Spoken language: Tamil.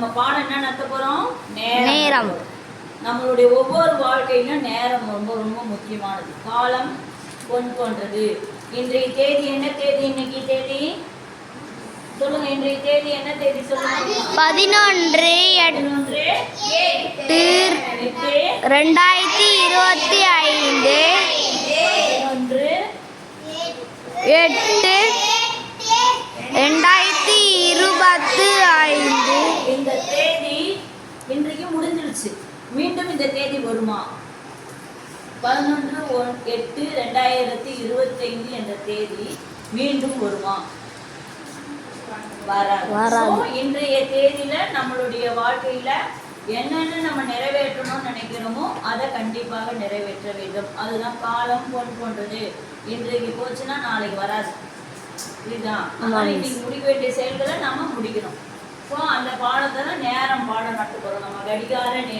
நம்ம பாடம் என்ன நடத்த போறோம்? நேரம். நம்மளுடைய ஒவ்வொரு வாழ்க்கையிலும் நேரம் ரொம்ப ரொம்ப முக்கியமானது. காலம் பொன் போன்றது. இன்றைய தேதி என்ன தேதி? இன்னைக்கு தேதி? சொல்லுங்க இன்றைய தேதி என்ன தேதி சொல்லுங்க. பதினொன்று பதினொன்று எட்டு ரெண்டாயிரத்தி இருபத்தி ஐந்து பதினொன்று எட்டு ரெண்டாயிரத்தி இருபத்தி ஐந்து இந்த தேதி முடிஞ்சிருச்சு மீண்டும் இந்த தேதி வருமா? பதினொன்று ஒன் எட்டு ரெண்டாயிரத்தி இருபத்தைந்து என்ற தேதி மீண்டும் வருமா? வராது. இன்றைய தேதியில நம்மளுடைய வாழ்க்கையில என்னென்ன நம்ம நிறைவேற்றணும்னு நினைக்கிறோமோ அதை கண்டிப்பாக நிறைவேற்ற வேண்டும். அதுதான் காலம் பொன் போன்றது. இன்றைக்கு போச்சுன்னா நாளைக்கு வராது. இதுதான். இன்னைக்கு முடிக்க வேண்டிய செயல்களை நாம முடிக்கணும். ஸோ அந்த பாடத்தை நேரம் பாடம் நடத்த நம்ம கடிகார நேரம்.